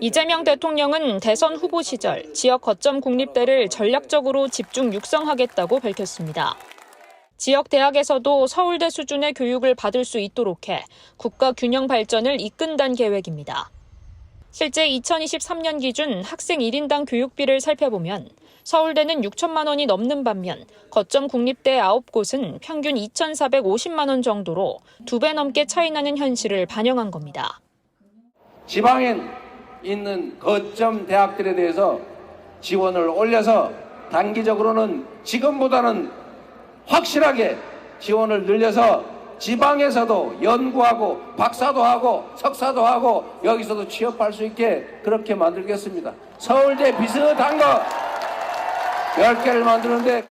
이재명 대통령은 대선 후보 시절 지역 거점 국립대를 전략적으로 집중 육성하겠다고 밝혔습니다. 지역 대학에서도 서울대 수준의 교육을 받을 수 있도록 해 국가 균형 발전을 이끈다는 계획입니다. 실제 2023년 기준 학생 1인당 교육비를 살펴보면 서울대는 6천만 원이 넘는 반면 거점 국립대 9곳은 평균 2,450만 원 정도로 두 배 넘게 차이 나는 현실을 반영한 겁니다. 지방에 있는 거점 대학들에 대해서 지원을 올려서 단기적으로는 지금보다는 확실하게 지원을 늘려서 지방에서도 연구하고 박사도 하고 석사도 하고 여기서도 취업할 수 있게 그렇게 만들겠습니다. 서울대 비슷한 거 10개를 만드는데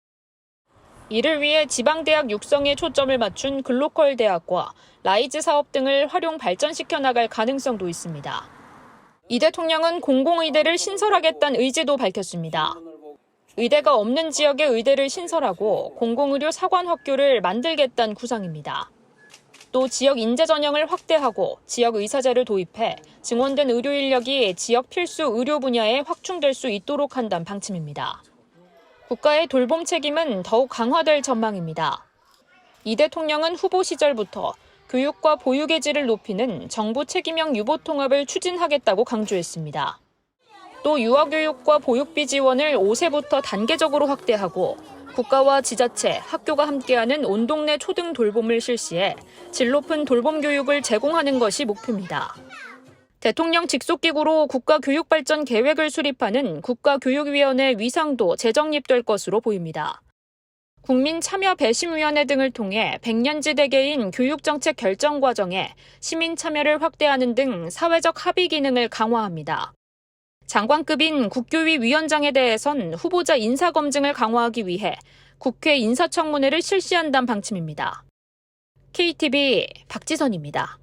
이를 위해 지방대학 육성에 초점을 맞춘 글로컬 대학과 라이즈 사업 등을 활용 발전시켜 나갈 가능성도 있습니다. 이 대통령은 공공의대를 신설하겠다는 의지도 밝혔습니다. 의대가 없는 지역의 의대를 신설하고 공공의료 사관 학교를 만들겠다는 구상입니다. 또 지역 인재 전형을 확대하고 지역 의사제를 도입해 증원된 의료 인력이 지역 필수 의료 분야에 확충될 수 있도록 한다는 방침입니다. 국가의 돌봄 책임은 더욱 강화될 전망입니다. 이 대통령은 후보 시절부터 교육과 보육의 질을 높이는 정부 책임형 유보 통합을 추진하겠다고 강조했습니다. 또 유아교육과 보육비 지원을 5세부터 단계적으로 확대하고 국가와 지자체, 학교가 함께하는 온 동네 초등 돌봄을 실시해 질 높은 돌봄 교육을 제공하는 것이 목표입니다. 대통령 직속기구로 국가교육발전 계획을 수립하는 국가교육위원회 위상도 재정립될 것으로 보입니다. 국민참여배심위원회 등을 통해 백년지대계인 교육정책 결정 과정에 시민 참여를 확대하는 등 사회적 합의 기능을 강화합니다. 장관급인 국교위 위원장에 대해선 후보자 인사검증을 강화하기 위해 국회 인사청문회를 실시한다는 방침입니다. KTV 박지선입니다.